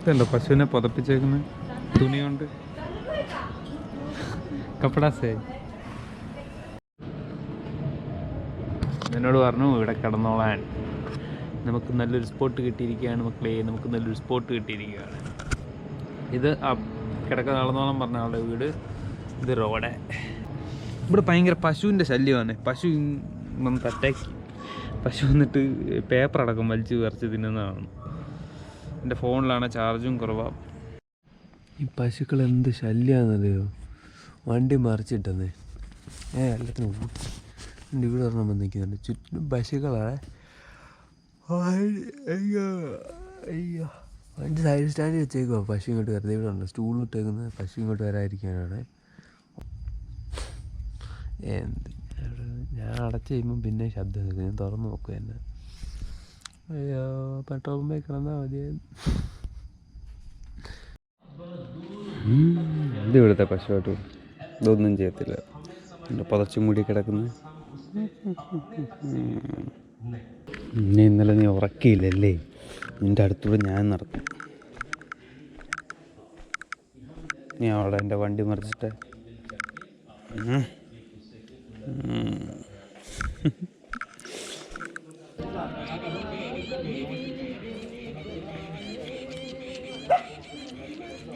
ഇതുണ്ടോ പശുവിനെ പുതപ്പിച്ചേക്കുന്ന തുണി കൊണ്ട് കപ്പടാസേ. എന്നോട് പറഞ്ഞു ഇവിടെ കിടന്നോളാൻ. നമുക്ക് നല്ലൊരു സ്പോട്ട് കിട്ടിയിരിക്കുകയാണ് മക്കളെ നമുക്ക് നല്ലൊരു സ്പോട്ട് കിട്ടിയിരിക്കുകയാണ്. ഇത് കിടക്ക നടന്നോളം പറഞ്ഞ ആളുടെ വീട് ഇത് റോഡേ. ഇവിടെ ഭയങ്കര പശുവിന്റെ ശല്യമാണ്. പശു വന്ന് അറ്റാക്ക് പശു വന്നിട്ട് പേപ്പർ അടക്കം വലിച്ച് വിറച്ച് തിന്നുന്നതാണ്. എന്റെ ഫോണിലാണ് ചാർജും കുറവാണ് ഈ പശുക്കൾ എന്ത് ശല്യാന്നറിയോ? വണ്ടി മറിച്ചിട്ടെന്നേ. ഏ എല്ലാത്തിനും എന്റെ ഇവിടെ ഒരെണ്ണം വന്ന് നിൽക്കുന്നുണ്ട് ചുറ്റും പശുക്കളാണ്. അയ്യോ അയ്യോ. വണ്ടി സൈഡ് സ്റ്റാൻഡിൽ വെച്ചേക്കുവാ. പശു ഇങ്ങോട്ട് വെറുതെ ഇവിടെ ഉണ്ട്. സ്റ്റൂൾ ഇട്ടേക്കുന്നത് പശു ഇങ്ങോട്ട് വരാതിരിക്കാനാണ്. എന്ത്? ഞാൻ അടച്ച് കഴിയുമ്പം പിന്നെ ശബ്ദം കേൾക്കും. ഞാൻ തുറന്ന് നോക്കുക എന്നെ. അയ്യോ പെട്രോൾ പമ്പിൽ കിടന്നാൽ മതിയായിരുന്നു ഇത് ഇവിടുത്തെ പശുവായിട്ട് ഇതൊന്നും ചെയ്യത്തില്ല. എന്റെ പുതച്ചു മൂടി കിടക്കുന്നു. നീ ഇന്നലെ നീ ഉറക്കിയില്ലല്ലേ? നിന്റെ അടുത്തൂടെ ഞാൻ നടത്തും നീ അവിടെ എന്റെ വണ്ടി മറിച്ചിട്ട്.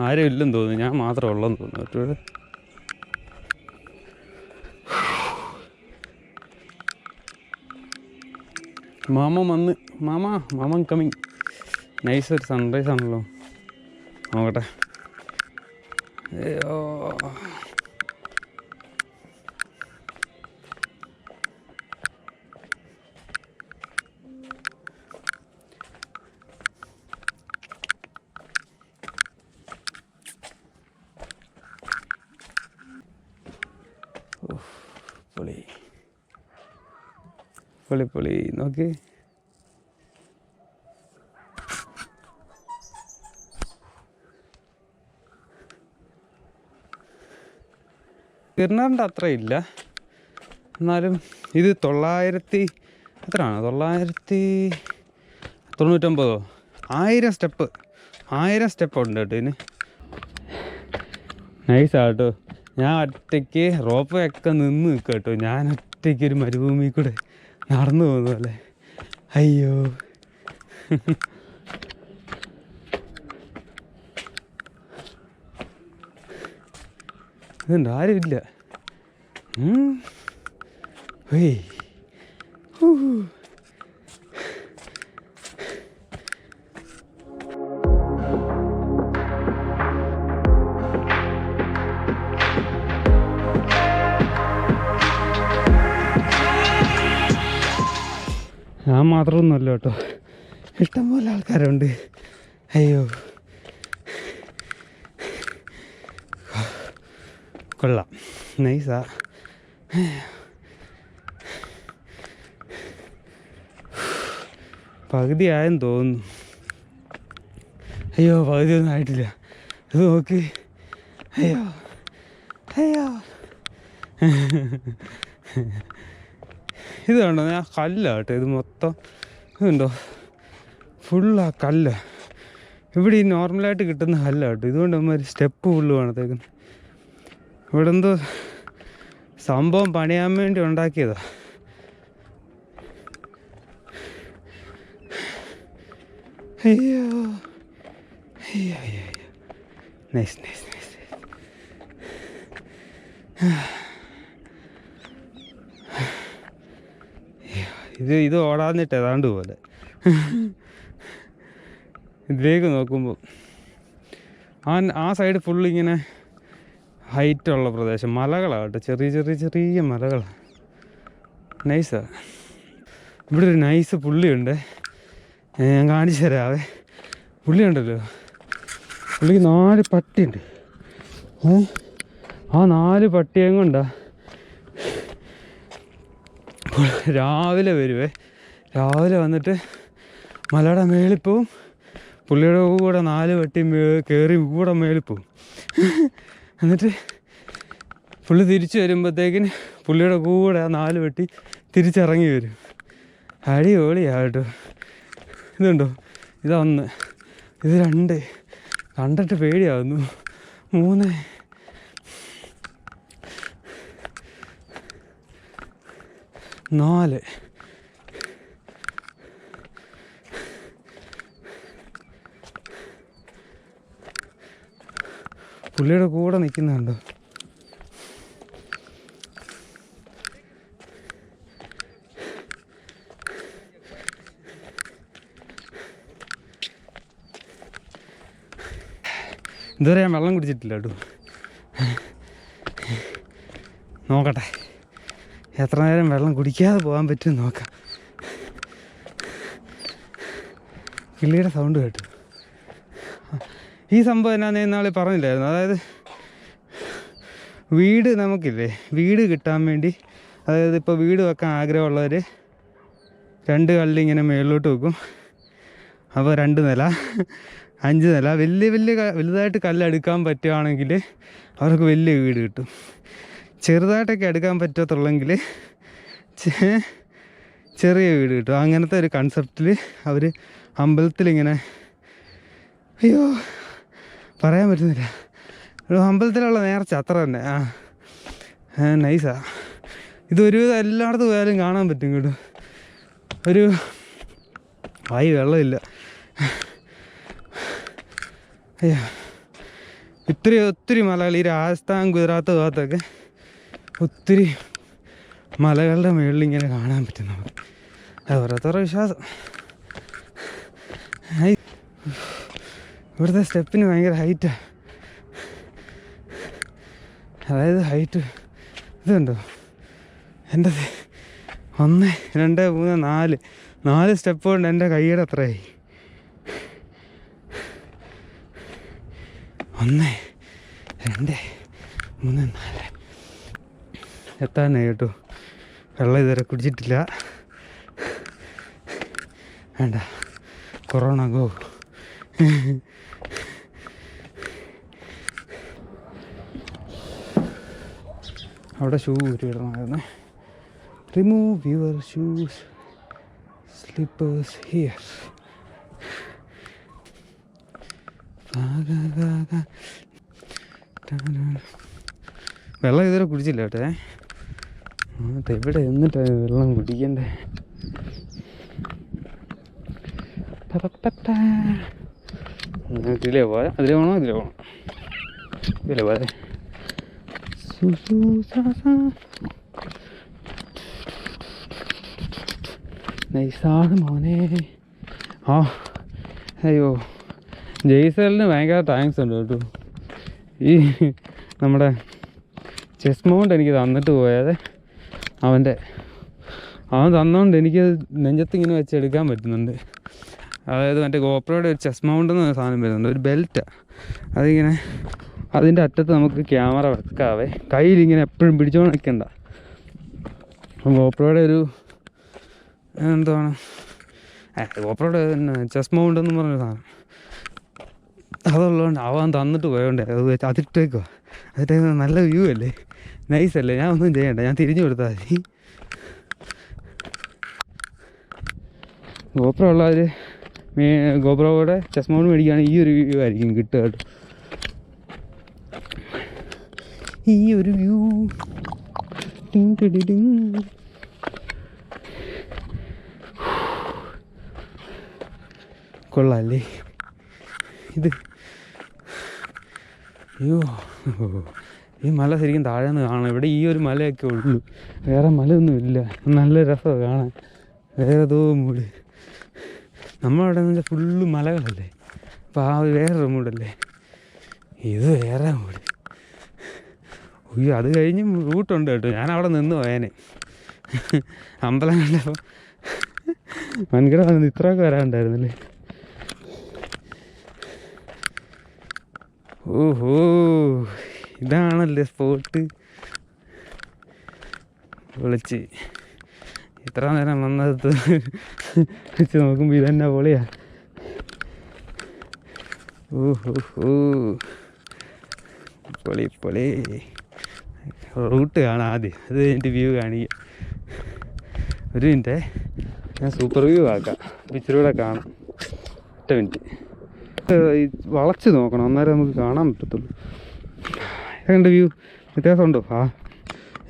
ആരും ഇല്ലെന്ന് തോന്നുന്നു. ഞാൻ മാത്രം ഉള്ളെന്ന് തോന്നുന്നു. മാമ വന്ന് മാമ മാമൻ കമ്മിങ് നൈസ് ഒരു സൺറൈസ് ആണല്ലോ. നോക്കട്ടെ. അയ്യോ ഉഫ്, പൊളി പൊളി പൊളി. നോക്കി. ഗിർണറിന്റെ അത്ര ഇല്ല എന്നാലും ഇത് തൊള്ളായിരത്തി എത്രയാണ്? തൊള്ളായിരത്തി തൊണ്ണൂറ്റൊമ്പതോ? ആയിരം സ്റ്റെപ്പ്. ആയിരം സ്റ്റെപ്പ് ഉണ്ട് കേട്ടോ ഇതിന്. നൈസാണ് കേട്ടോ. ഞാൻ ഒറ്റയ്ക്ക് റോപ്പ് ഒക്കെ നിന്ന് നിൽക്കുക കേട്ടോ. ഞാൻ ഒറ്റയ്ക്ക് ഒരു മരുഭൂമി കൂടെ നടന്നു പോകുന്നു അല്ലേ? അയ്യോ. ഇതുണ്ട് ആരുമില്ല. ഉം. ഞാൻ മാത്രമൊന്നുമല്ല കേട്ടോ. ഇഷ്ടംപോലെ ആൾക്കാരുണ്ട്. അയ്യോ. കൊള്ളാം. നൈസാ. പകുതി ആയെന്ന് തോന്നുന്നു. അയ്യോ പകുതി ഒന്നും ആയിട്ടില്ല. ഇത് നോക്കി. അയ്യോ. അയ്യോ. ഇത് കണ്ടോ? ഞാൻ കല്ല കേട്ടോ ഇത് മൊത്തം ഇതുണ്ടോ? ഫുള്ളാ കല്ല്. ഇവിടെ ഈ നോർമലായിട്ട് കിട്ടുന്ന കല്ല കേട്ടോ ഇതുകൊണ്ട് നമ്മൾ സ്റ്റെപ്പ് ഫുള്ള് വേണത്തേക്കുന്നു ഇവിടെ എന്തോ സംഭവം പണിയാൻ വേണ്ടി ഉണ്ടാക്കിയതാ. അയ്യോ. അയ്യോ അയ്യോ അയ്യോ. നൈസ് നൈസ് നൈസ് ഇത് ഇത് ഓടാന്നിട്ട് ഏതാണ്ട് പോലെ. ഇതിലേക്ക് നോക്കുമ്പോൾ ആ ആ സൈഡ് ഫുള്ള് ഇങ്ങനെ ഹൈറ്റുള്ള പ്രദേശം. മലകളാണ് കേട്ടോ ചെറിയ ചെറിയ ചെറിയ മലകൾ നൈസാ ഇവിടെ ഒരു നൈസ് പുള്ളിയുണ്ട്. ഞാൻ കാണിച്ചു തരാവേ പുള്ളിയുണ്ടല്ലോ. പുള്ളിക്ക് നാല് പട്ടിയുണ്ട്. ആ നാല് പട്ടിയും കൊണ്ടാ രാവിലെ വരുവേ. രാവിലെ വന്നിട്ട് മലയുടെ മേളിൽ പോവും. പുള്ളിയുടെ കൂടെ നാല് വട്ടി കയറി കൂടെ മേളിൽ പോവും. എന്നിട്ട് പുള്ളി തിരിച്ചു വരുമ്പോഴത്തേക്കിന് പുള്ളിയുടെ കൂടെ ആ നാല് വെട്ടി തിരിച്ചിറങ്ങി വരും. അടിപൊളിയാ കേട്ടോ ഇതുണ്ടോ? ഇതൊന്ന്. ഇത് രണ്ട്. കണ്ടിട്ട് പേടിയാവുന്നു. മൂന്ന്. നാല്. പുള്ളിയുടെ കൂടെ നിൽക്കുന്നുണ്ടോ? ഇതുവരെ ഞാൻ വെള്ളം കുടിച്ചിട്ടില്ല കേട്ടോ. നോക്കട്ടെ. എത്ര നേരം വെള്ളം കുടിക്കാതെ പോകാൻ പറ്റും നോക്കാം. കിളിയുടെ സൗണ്ട് കേട്ടു. ഈ സംഭവം എന്നാന്ന് നാളെ പറഞ്ഞില്ലായിരുന്നു? അതായത് വീട് നമുക്കില്ലേ? വീട് കിട്ടാൻ വേണ്ടി അതായത് ഇപ്പോൾ വീട് വെക്കാൻ ആഗ്രഹമുള്ളവർ രണ്ട് കല്ലിങ്ങനെ മേളിലോട്ട് വെക്കും. അപ്പോൾ രണ്ട് നില അഞ്ച് നില. വലിയ വലിയ വലുതായിട്ട് കല്ലെടുക്കാൻ പറ്റുകയാണെങ്കിൽ അവർക്ക് വലിയ വീട് കിട്ടും. ചെറുതായിട്ടൊക്കെ എടുക്കാൻ പറ്റത്തുള്ളെങ്കിൽ ചെറിയ വീട് കിട്ടും. അങ്ങനത്തെ ഒരു കൺസെപ്റ്റിൽ അവർ അമ്പലത്തിലിങ്ങനെ അയ്യോ പറയാൻ പറ്റുന്നില്ല. ഒരു അമ്പലത്തിലുള്ള നേർച്ച അത്ര തന്നെ. ആ നൈസാ ഇത് ഒരുവിധം എല്ലായിടത്തും പോയാലും കാണാൻ പറ്റും കേട്ടോ ഒരു വായി വെള്ളമില്ല. അയ്യോ ഇത്തിരി ഒത്തിരി ഈ രാജസ്ഥാൻ ഗുജറാത്ത് ഭാഗത്തൊക്കെ ഒത്തിരി മലകളുടെ മുകളിൽ ഇങ്ങനെ കാണാൻ പറ്റും നമുക്ക്. ഓരോരുത്തരുടെ വിശ്വാസം. ഇവിടുത്തെ സ്റ്റെപ്പിന് ഭയങ്കര ഹൈറ്റാണ് അതായത് ഹൈറ്റ് ഇതുണ്ടോ എന്റെ ഒന്ന് രണ്ട് മൂന്ന് നാല്. നാല് സ്റ്റെപ്പ് കൊണ്ട് എന്റെ കൈയുടെ അത്രയായി. ഒന്ന് രണ്ട് മൂന്ന് നാല്. എത്താനായി കേട്ടോ. വെള്ളം ഇതുവരെ കുടിച്ചിട്ടില്ല. വേണ്ട. Corona go. അവിടെ ഷൂ ഊരി ഇടണമായിരുന്നു. Remove your shoes slippers here വെള്ളം ഇതുവരെ കുടിച്ചില്ല കേട്ടോ എവിടെ എന്നിട്ട് വെള്ളം കുടിക്കണ്ടേ? ഇതിലേ പോവാ അതിലേ പോണോ? ഇതിലേ പോകണം ഇതിലേ സാ. നൈസാണ് മോനെ. ആ അയ്യോ. ജെയ്സലിന് ഭയങ്കര താങ്ക്സ് ഉണ്ട് കേട്ടോ. ഈ നമ്മുടെ ചെസ് മൗണ്ട് എനിക്ക് തന്നിട്ട് പോയത്. അവന്റെ അവൻ തന്നോണ്ട് എനിക്ക് നെഞ്ചത്ത് ഇങ്ങനെ വെച്ചെടുക്കാൻ പറ്റുന്നുണ്ട്. അതായത് മറ്റേ ഗോപ്രോയുടെ ഒരു ചെസ് മൗണ്ട് സാധനം വരുന്നുണ്ട്. ഒരു ബെൽറ്റ് അതിങ്ങനെ അതിന്റെ അറ്റത്ത് നമുക്ക് ക്യാമറ വെക്കാവേ. കയ്യിലിങ്ങനെ എപ്പോഴും പിടിച്ചോണ്ട് നിൽക്കണ്ട ഗോപ്രോയുടെ ഒരു എന്താണ് ഗോപ്രോയുടെ ചെസ് മൗണ്ട് എന്ന് പറഞ്ഞ സാധനം. അതുള്ളതുകൊണ്ട് അവൻ തന്നിട്ട് പോയോണ്ടേ. അത് വെച്ച് അതിട്ടേക്കുവാ. അതിട്ടേക്ക് നല്ല വ്യൂ അല്ലേ? നൈസ് അല്ലേ? ഞാൻ ഒന്നും ചെയ്യണ്ട. ഞാൻ തിരിഞ്ഞു കൊടുത്താൽ മതി. ഗോപ്രോ ഉള്ളവർ ഗോപ്രോയുടെ ചെസ് മൗണ്ട് മേടിക്കുകയാണെങ്കിൽ ഈ ഒരു വ്യൂ ആയിരിക്കും കിട്ടുക കേട്ടോ. ഈ ഒരു വ്യൂ. കൊള്ളാല്ലേ? ഇത്. അയ്യോ. ഈ മല ശരിക്കും താഴെ നിന്ന് കാണാം. ഇവിടെ ഈ ഒരു മലയൊക്കെ ഉള്ളൂ. വേറെ മലയൊന്നും ഇല്ല. നല്ല രസമാണ് കാണാൻ. വേറെ ഏതോ മൂട്. നമ്മളവിടെ വെച്ചാൽ ഫുള്ള് മലകളല്ലേ? അപ്പോൾ ആ വേറൊരു മൂടല്ലേ? ഇത് വേറെ മൂട്. അയ്യോ അത് കഴിഞ്ഞ് റൂട്ടുണ്ട് കേട്ടോ. ഞാൻ അവിടെ നിന്ന് പോയേനെ. അമ്പലം കണ്ടപ്പോൾ വൻകിട വന്നത് ഇത്രയൊക്കെ വരാനുണ്ടായിരുന്നല്ലേ? ഓഹോ. ഇതാണല്ലേ സ്പോട്ട്. വിളിച്ച്. ഇത്ര നേരം വന്നത് വെച്ച് നോക്കുമ്പോൾ ഇതന്നെ പൊളിയാ. ഓഹോ പൊളി പൊളി. റൂട്ട് കാണാം ആദ്യം. അത് കഴിഞ്ഞിട്ട് വ്യൂ കാണിക്കുക ഒരു മിനിറ്റ്. ഞാൻ സൂപ്പർ വ്യൂ ആക്കാം. പിച്ചറൂടെ കാണാം. ഒറ്റ മിനിറ്റ്. വളച്ച് നോക്കണം. അന്നേരം നമുക്ക് കാണാൻ പറ്റത്തുള്ളൂ. എങ്ങനെയുണ്ട് വ്യൂ? വ്യത്യാസമുണ്ടോ? ആ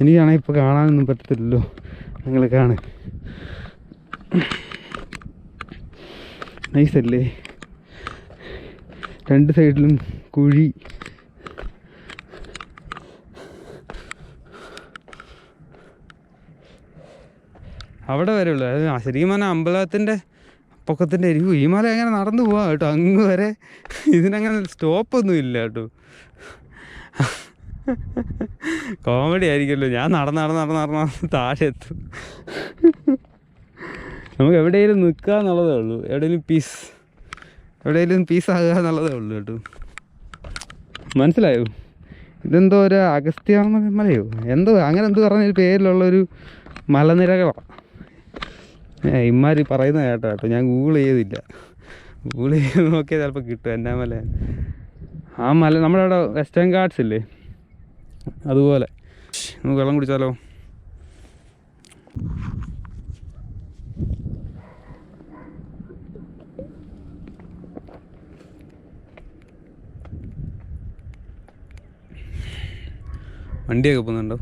എനിക്കാണെങ്കിൽ ഇപ്പോൾ കാണാനൊന്നും പറ്റത്തില്ലല്ലോ. നിങ്ങൾ കാണ് നൈസല്ലേ രണ്ട് സൈഡിലും കുഴി. അവിടെ വരെ ഉള്ളു. അതായത് ശരിക്കും പറഞ്ഞാൽ അമ്പലത്തിന്റെ പൊക്കത്തിന്റെ എരിവ് ഈ മല അങ്ങനെ നടന്നു പോവാം കേട്ടോ? അങ്ങ് വരെ ഇതിനങ്ങനെ സ്റ്റോപ്പൊന്നും ഇല്ല കേട്ടോ. കോമഡി ആയിരിക്കുമല്ലോ. ഞാൻ നടന്ന് നടന്ന് നടന്ന് നടന്ന് താഴെ എത്തും. നമുക്ക് എവിടെയെങ്കിലും നിൽക്കുക എന്നുള്ളതേ ഉള്ളൂ. എവിടെയെങ്കിലും പീസ് എവിടെയെങ്കിലും പീസ് ആകുക എന്നുള്ളതേ ഉള്ളൂ കേട്ടോ. മനസ്സിലായോ? ഇതെന്തോ ഒരു അഗസ്ത്യാമ മലയോ എന്തോ അങ്ങനെ എന്തോ പറഞ്ഞൊരു പേരിലുള്ളൊരു മലനിരകളാണ് ഏ ഇമാര് പറയുന്ന കേട്ടോ കേട്ടോ. ഞാൻ ഗൂഗിൾ ചെയ്തില്ല. ഗൂഗിൾ ചെയ്ത് നോക്കിയാൽ ചിലപ്പോൾ കിട്ടും. എന്നാ മല ആ മല നമ്മുടെ അവിടെ വെസ്റ്റേൺ ഗാർഡ്സ് ഇല്ലേ? അതുപോലെ. നമുക്ക് വെള്ളം കുടിച്ചാലോ? വണ്ടിയൊക്കെ പോകുന്നുണ്ടോ?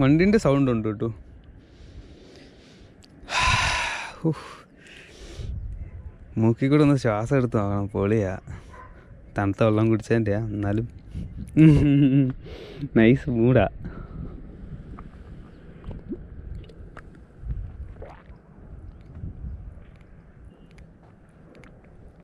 വണ്ടീന്റെ സൗണ്ട് ഉണ്ട് കേട്ടോ. മൂക്കിക്കൂടെ ഒന്ന് ശ്വാസം എടുത്ത് നോക്കണം പൊളിയാ. തണുത്ത വെള്ളം കുടിച്ചതിന്റെയാ എന്നാലും. നൈസ് മൂടാ